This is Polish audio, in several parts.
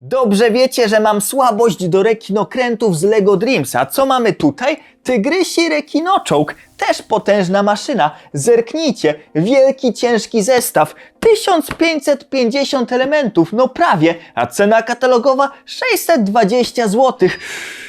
Dobrze wiecie, że mam słabość do rekinokrętów z Lego Dreams. A co mamy tutaj? Tygrysi rekinoczołg. Też potężna maszyna. Zerknijcie. Wielki, ciężki zestaw. 1550 elementów. No prawie. A cena katalogowa 620 zł.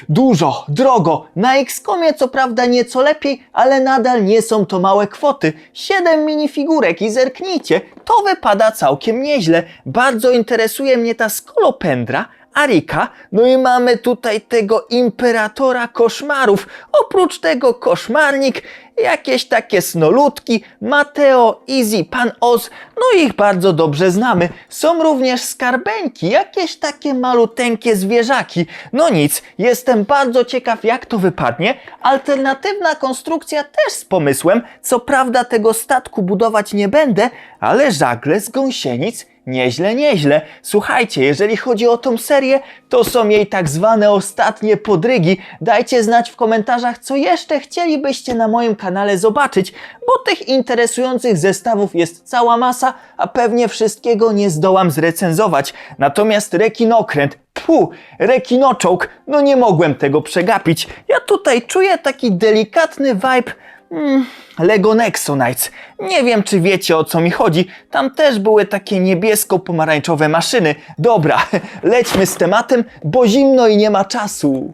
Dużo, drogo. Na Xcomie co prawda nieco lepiej, ale nadal nie są to małe kwoty. 7 minifigurek i zerknijcie. To wypada całkiem nieźle. Bardzo interesuje mnie ta skolopendra, Arika, no i mamy tutaj tego imperatora koszmarów. Oprócz tego koszmarnik, jakieś takie snolutki, Mateo, Easy, Pan Oz, no ich bardzo dobrze znamy. Są również skarbeńki, jakieś takie maluteńkie zwierzaki. No nic, jestem bardzo ciekaw jak to wypadnie. Alternatywna konstrukcja też z pomysłem. Co prawda tego statku budować nie będę, ale żagle z gąsienic Nieźle, nieźle. Słuchajcie, jeżeli chodzi o tą serię, to są jej tak zwane ostatnie podrygi. Dajcie znać w komentarzach, co jeszcze chcielibyście na moim kanale zobaczyć, bo tych interesujących zestawów jest cała masa, a pewnie wszystkiego nie zdołam zrecenzować. Natomiast rekinokręt, Pu, rekinoczołg, no nie mogłem tego przegapić. Ja tutaj czuję taki delikatny vibe Mm, Lego Nexonites. Nie wiem, czy wiecie o co mi chodzi. Tam też były takie niebiesko-pomarańczowe maszyny. Dobra, lećmy z tematem, bo zimno i nie ma czasu.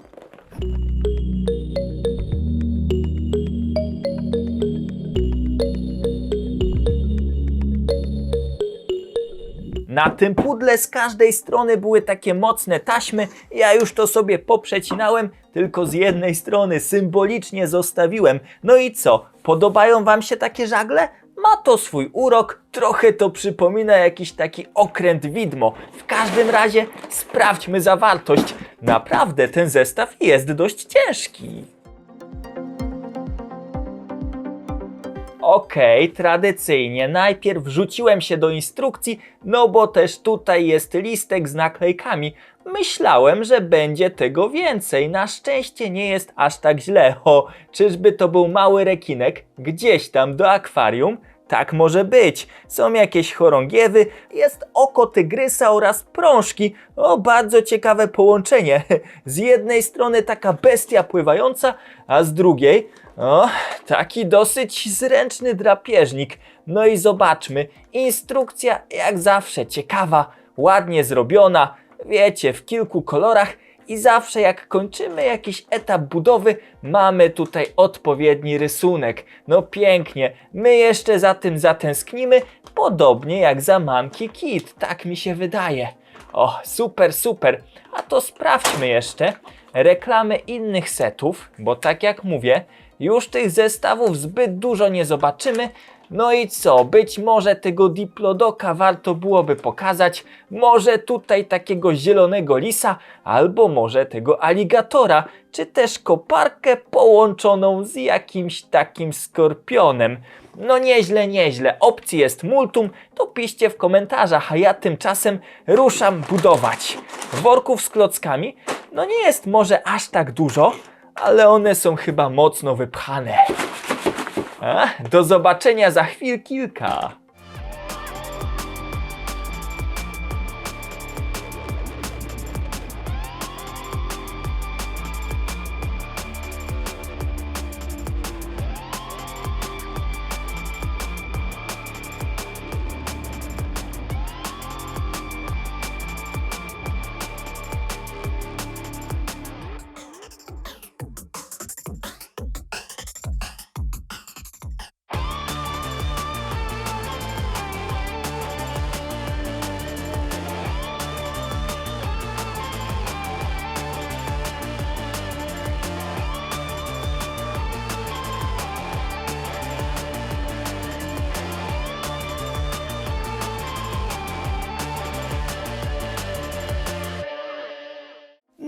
Na tym pudle z każdej strony były takie mocne taśmy. Ja już to sobie poprzecinałem, tylko z jednej strony symbolicznie zostawiłem. No i co? Podobają Wam się takie żagle? Ma to swój urok, trochę to przypomina jakiś taki okręt widmo. W każdym razie sprawdźmy zawartość. Naprawdę ten zestaw jest dość ciężki. Okej, tradycyjnie. Najpierw wrzuciłem się do instrukcji, no bo też tutaj jest listek z naklejkami. Myślałem, że będzie tego więcej. Na szczęście nie jest aż tak źle. O, czyżby to był mały rekinek gdzieś tam do akwarium? Tak może być. Są jakieś chorągiewy, jest oko tygrysa oraz prążki. O, bardzo ciekawe połączenie. Z jednej strony taka bestia pływająca, a z drugiej o, taki dosyć zręczny drapieżnik. No i zobaczmy. Instrukcja jak zawsze ciekawa, ładnie zrobiona. Wiecie, w kilku kolorach. I zawsze jak kończymy jakiś etap budowy, mamy tutaj odpowiedni rysunek. No pięknie. My jeszcze za tym zatęsknimy, podobnie jak za Monkey Kid. Tak mi się wydaje. O, super, super. A to sprawdźmy jeszcze reklamy innych setów, bo tak jak mówię, już tych zestawów zbyt dużo nie zobaczymy. No i co, być może tego Diplodoka warto byłoby pokazać, może tutaj takiego zielonego lisa, albo może tego aligatora, czy też koparkę połączoną z jakimś takim skorpionem. No nieźle, nieźle, opcji jest multum, to piszcie w komentarzach, a ja tymczasem ruszam budować. Worków z klockami, no nie jest może aż tak dużo, ale one są chyba mocno wypchane. A, do zobaczenia za chwil kilka.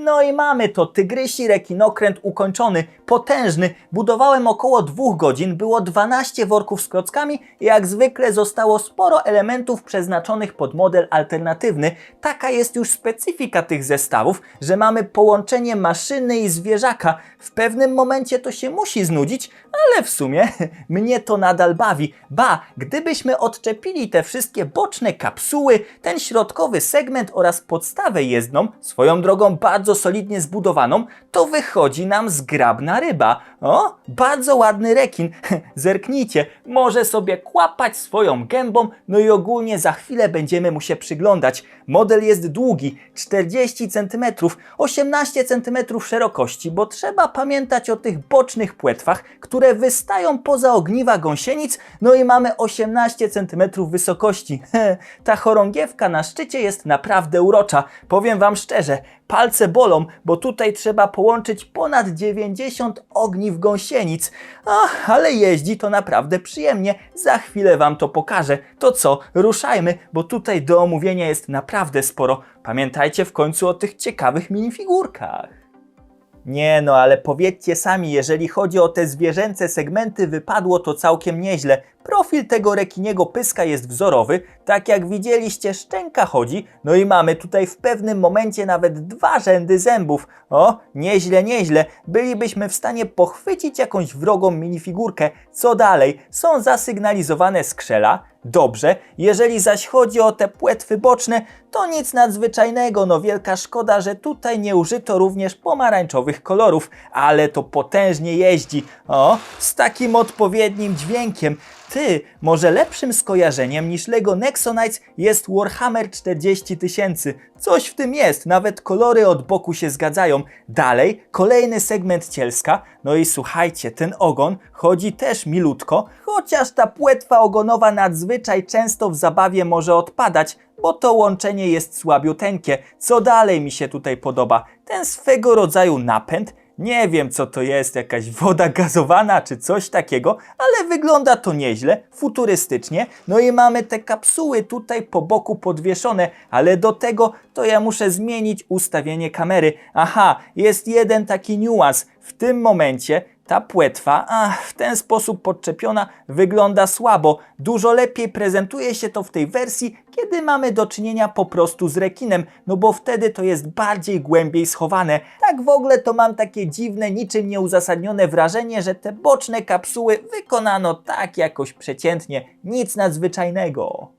No i mamy to tygrysi rekinokręt ukończony, potężny. Budowałem około dwóch godzin, było 12 worków z klockami i jak zwykle zostało sporo elementów przeznaczonych pod model alternatywny. Taka jest już specyfika tych zestawów, że mamy połączenie maszyny i zwierzaka. W pewnym momencie to się musi znudzić, ale w sumie mnie to nadal bawi. Ba, gdybyśmy odczepili te wszystkie boczne kapsuły, ten środkowy segment oraz podstawę jezdną, swoją drogą bardzo solidnie zbudowaną, to wychodzi nam zgrabna ryba. O, bardzo ładny rekin. Zerknijcie, może sobie kłapać swoją gębą, no i ogólnie za chwilę będziemy mu się przyglądać. Model jest długi, 40 cm, 18 cm szerokości, bo trzeba pamiętać o tych bocznych płetwach, które wystają poza ogniwa gąsienic, no i mamy 18 cm wysokości. Ta chorągiewka na szczycie jest naprawdę urocza. Powiem Wam szczerze, palce bolą, bo tutaj trzeba połączyć ponad 90 ogniw gąsienic. Ach, ale jeździ to naprawdę przyjemnie. Za chwilę Wam to pokażę. To co, ruszajmy, bo tutaj do omówienia jest naprawdę sporo. Pamiętajcie w końcu o tych ciekawych minifigurkach. Nie no, ale powiedzcie sami, jeżeli chodzi o te zwierzęce segmenty, wypadło to całkiem nieźle. Profil tego rekiniego pyska jest wzorowy, tak jak widzieliście, szczęka chodzi, no i mamy tutaj w pewnym momencie nawet dwa rzędy zębów. O, nieźle, nieźle. Bylibyśmy w stanie pochwycić jakąś wrogą minifigurkę. Co dalej? Są zasygnalizowane skrzela. Dobrze, jeżeli zaś chodzi o te płetwy boczne, to nic nadzwyczajnego, no wielka szkoda, że tutaj nie użyto również pomarańczowych kolorów, ale to potężnie jeździ. O, z takim odpowiednim dźwiękiem. Ty, może lepszym skojarzeniem niż Lego Nexonites jest Warhammer 40 tysięcy. Coś w tym jest, nawet kolory od boku się zgadzają. Dalej, kolejny segment cielska. No i słuchajcie, ten ogon chodzi też milutko, chociaż ta płetwa ogonowa nadzwyczaj często w zabawie może odpadać, bo to łączenie jest słabiuteńkie. Co dalej mi się tutaj podoba? Ten swego rodzaju napęd nie wiem, co to jest, jakaś woda gazowana czy coś takiego, ale wygląda to nieźle, futurystycznie. No i mamy te kapsuły tutaj po boku podwieszone, ale do tego to ja muszę zmienić ustawienie kamery. Aha, jest jeden taki niuans. W tym momencie ta płetwa, a w ten sposób podczepiona, wygląda słabo. Dużo lepiej prezentuje się to w tej wersji, kiedy mamy do czynienia po prostu z rekinem, no bo wtedy to jest bardziej głębiej schowane. Tak w ogóle to mam takie dziwne, niczym nieuzasadnione wrażenie, że te boczne kapsuły wykonano tak jakoś przeciętnie, nic nadzwyczajnego.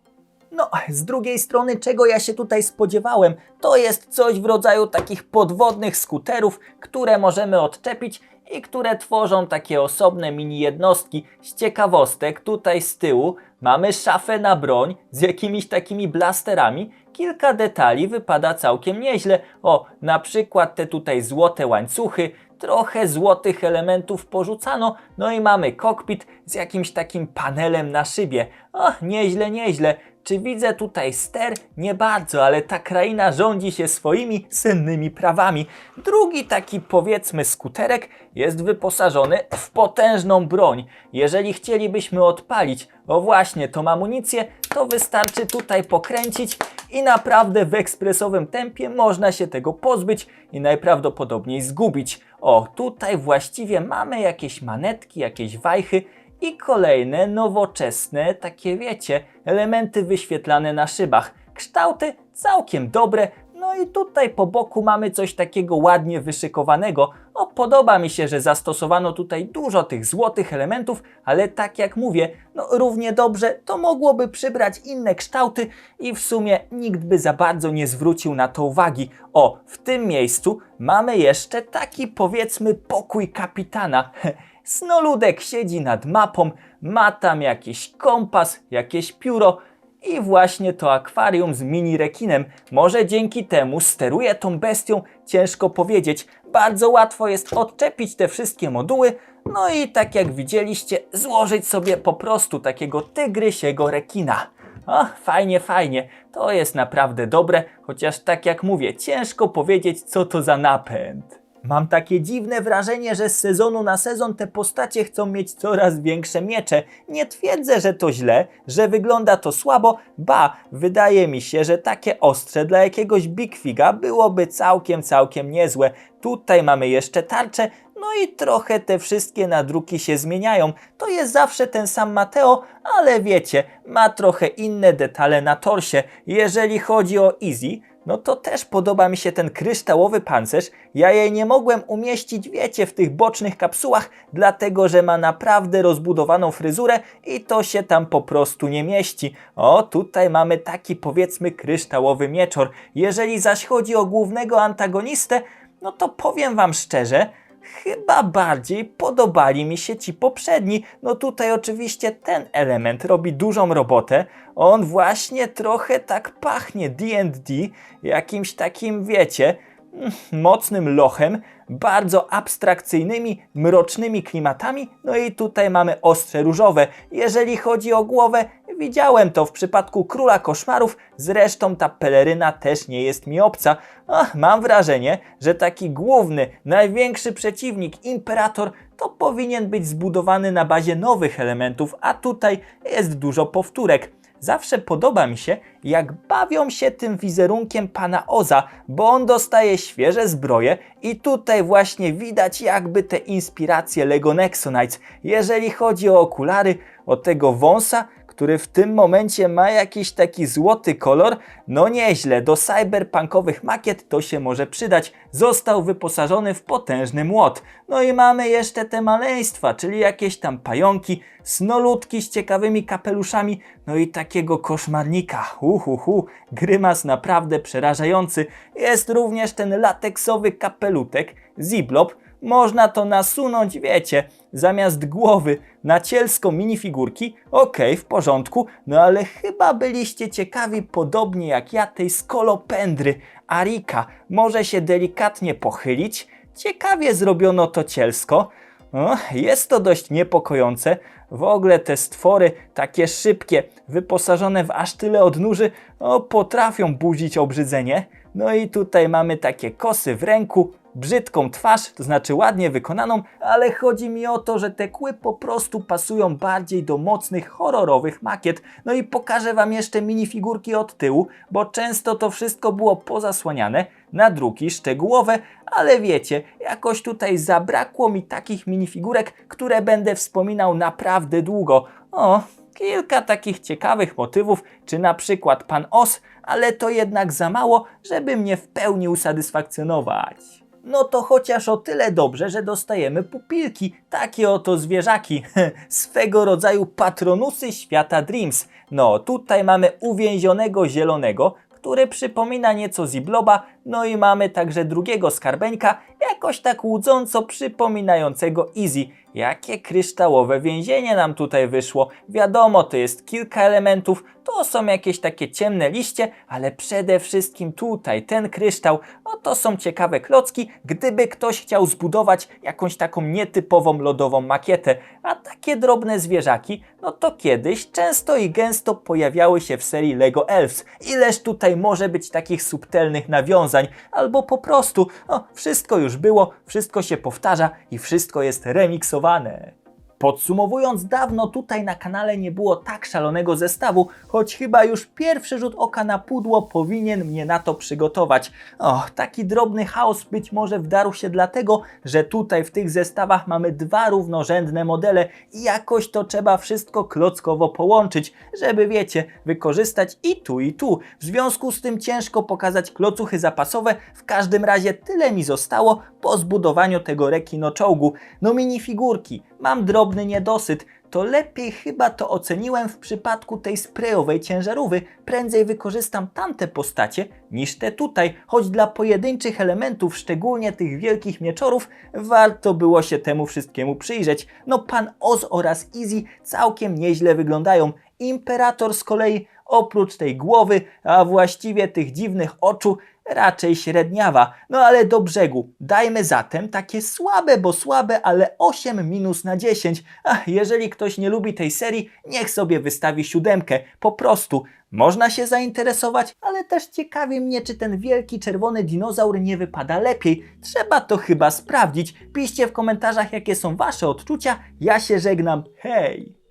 No, z drugiej strony, czego ja się tutaj spodziewałem, to jest coś w rodzaju takich podwodnych skuterów, które możemy odczepić i które tworzą takie osobne mini jednostki. Z ciekawostek, tutaj z tyłu mamy szafę na broń z jakimiś takimi blasterami. Kilka detali wypada całkiem nieźle. O, na przykład te tutaj złote łańcuchy, trochę złotych elementów porzucano, no i mamy kokpit z jakimś takim panelem na szybie. O, nieźle, nieźle. Czy widzę tutaj ster? Nie bardzo, ale ta kraina rządzi się swoimi sennymi prawami. Drugi taki powiedzmy skuterek jest wyposażony w potężną broń. Jeżeli chcielibyśmy odpalić, o właśnie, tą amunicję, to wystarczy tutaj pokręcić i naprawdę w ekspresowym tempie można się tego pozbyć i najprawdopodobniej zgubić. O, tutaj właściwie mamy jakieś manetki, jakieś wajchy, i kolejne nowoczesne, takie wiecie, elementy wyświetlane na szybach. Kształty całkiem dobre, no i tutaj po boku mamy coś takiego ładnie wyszykowanego. O, podoba mi się, że zastosowano tutaj dużo tych złotych elementów, ale tak jak mówię, no równie dobrze to mogłoby przybrać inne kształty i w sumie nikt by za bardzo nie zwrócił na to uwagi. O, w tym miejscu mamy jeszcze taki powiedzmy pokój kapitana. Snoludek siedzi nad mapą, ma tam jakiś kompas, jakieś pióro i właśnie to akwarium z mini rekinem. Może dzięki temu steruje tą bestią, ciężko powiedzieć. Bardzo łatwo jest odczepić te wszystkie moduły, no i tak jak widzieliście, złożyć sobie po prostu takiego tygrysiego rekina. O, fajnie, fajnie. To jest naprawdę dobre, chociaż tak jak mówię, ciężko powiedzieć, co to za napęd. Mam takie dziwne wrażenie, że z sezonu na sezon te postacie chcą mieć coraz większe miecze. Nie twierdzę, że to źle, że wygląda to słabo, ba, wydaje mi się, że takie ostrze dla jakiegoś Big Figa byłoby całkiem, całkiem niezłe. Tutaj mamy jeszcze tarczę, no i trochę te wszystkie nadruki się zmieniają. To jest zawsze ten sam Mateo, ale wiecie, ma trochę inne detale na torsie. Jeżeli chodzi o Easy, no to też podoba mi się ten kryształowy pancerz. Ja jej nie mogłem umieścić, wiecie, w tych bocznych kapsułach, dlatego że ma naprawdę rozbudowaną fryzurę i to się tam po prostu nie mieści. O, tutaj mamy taki powiedzmy kryształowy mieczor. Jeżeli zaś chodzi o głównego antagonistę, no to powiem wam szczerze, Chyba bardziej podobali mi się ci poprzedni. No tutaj oczywiście ten element robi dużą robotę. On właśnie trochę tak pachnie D&D, jakimś takim, wiecie, mm, mocnym lochem, bardzo abstrakcyjnymi, mrocznymi klimatami. No i tutaj mamy ostrze różowe. Jeżeli chodzi o głowę, widziałem to w przypadku Króla Koszmarów, zresztą ta peleryna też nie jest mi obca. Ach, mam wrażenie, że taki główny, największy przeciwnik, Imperator, to powinien być zbudowany na bazie nowych elementów, a tutaj jest dużo powtórek. Zawsze podoba mi się, jak bawią się tym wizerunkiem pana Oza, bo on dostaje świeże zbroje i tutaj właśnie widać jakby te inspiracje Lego Nexonites. Jeżeli chodzi o okulary, o tego wąsa, który w tym momencie ma jakiś taki złoty kolor, no nieźle, do cyberpunkowych makiet to się może przydać. Został wyposażony w potężny młot. No i mamy jeszcze te maleństwa, czyli jakieś tam pająki, snolutki z ciekawymi kapeluszami, no i takiego koszmarnika. Uhuhu, grymas naprawdę przerażający. Jest również ten lateksowy kapelutek, Ziplob, można to nasunąć, wiecie, zamiast głowy na cielsko minifigurki. Okej, w porządku, no ale chyba byliście ciekawi, podobnie jak ja, tej skolopendry. Arika może się delikatnie pochylić. Ciekawie zrobiono to cielsko. O, jest to dość niepokojące. W ogóle te stwory, takie szybkie, wyposażone w aż tyle odnóży, o, potrafią budzić obrzydzenie. No i tutaj mamy takie kosy w ręku, brzydką twarz, to znaczy ładnie wykonaną, ale chodzi mi o to, że te kły po prostu pasują bardziej do mocnych, horrorowych makiet. No i pokażę Wam jeszcze minifigurki od tyłu, bo często to wszystko było pozasłaniane, nadruki szczegółowe, ale wiecie, jakoś tutaj zabrakło mi takich minifigurek, które będę wspominał naprawdę długo. O, kilka takich ciekawych motywów, czy na przykład pan Os, ale to jednak za mało, żeby mnie w pełni usatysfakcjonować. No to chociaż o tyle dobrze, że dostajemy pupilki, takie oto zwierzaki, swego rodzaju patronusy świata Dreams. No tutaj mamy uwięzionego zielonego, który przypomina nieco Zibloba, no i mamy także drugiego skarbeńka, jakoś tak łudząco przypominającego Easy. Jakie kryształowe więzienie nam tutaj wyszło. Wiadomo, to jest kilka elementów, to są jakieś takie ciemne liście, ale przede wszystkim tutaj ten kryształ, o to są ciekawe klocki, gdyby ktoś chciał zbudować jakąś taką nietypową lodową makietę. A takie drobne zwierzaki, no to kiedyś często i gęsto pojawiały się w serii Lego Elves. Ileż tutaj może być takich subtelnych nawiązań, albo po prostu, o, wszystko już było, wszystko się powtarza i wszystko jest remiksowane. Podsumowując, dawno tutaj na kanale nie było tak szalonego zestawu, choć chyba już pierwszy rzut oka na pudło powinien mnie na to przygotować. O, taki drobny chaos być może wdarł się dlatego, że tutaj w tych zestawach mamy dwa równorzędne modele i jakoś to trzeba wszystko klockowo połączyć, żeby wiecie, wykorzystać i tu i tu. W związku z tym ciężko pokazać klocuchy zapasowe, w każdym razie tyle mi zostało po zbudowaniu tego rekino czołgu. No minifigurki, mam drobny niedosyt, to lepiej chyba to oceniłem w przypadku tej sprayowej ciężarówy. Prędzej wykorzystam tamte postacie niż te tutaj, choć dla pojedynczych elementów, szczególnie tych wielkich mieczorów, warto było się temu wszystkiemu przyjrzeć. No pan Oz oraz Easy całkiem nieźle wyglądają. Imperator z kolei oprócz tej głowy, a właściwie tych dziwnych oczu, raczej średniawa. No ale do brzegu. Dajmy zatem takie słabe, bo słabe, ale 8 minus na 10. Ach, jeżeli ktoś nie lubi tej serii, niech sobie wystawi siódemkę. Po prostu. Można się zainteresować, ale też ciekawi mnie, czy ten wielki czerwony dinozaur nie wypada lepiej. Trzeba to chyba sprawdzić. Piszcie w komentarzach, jakie są Wasze odczucia. Ja się żegnam. Hej!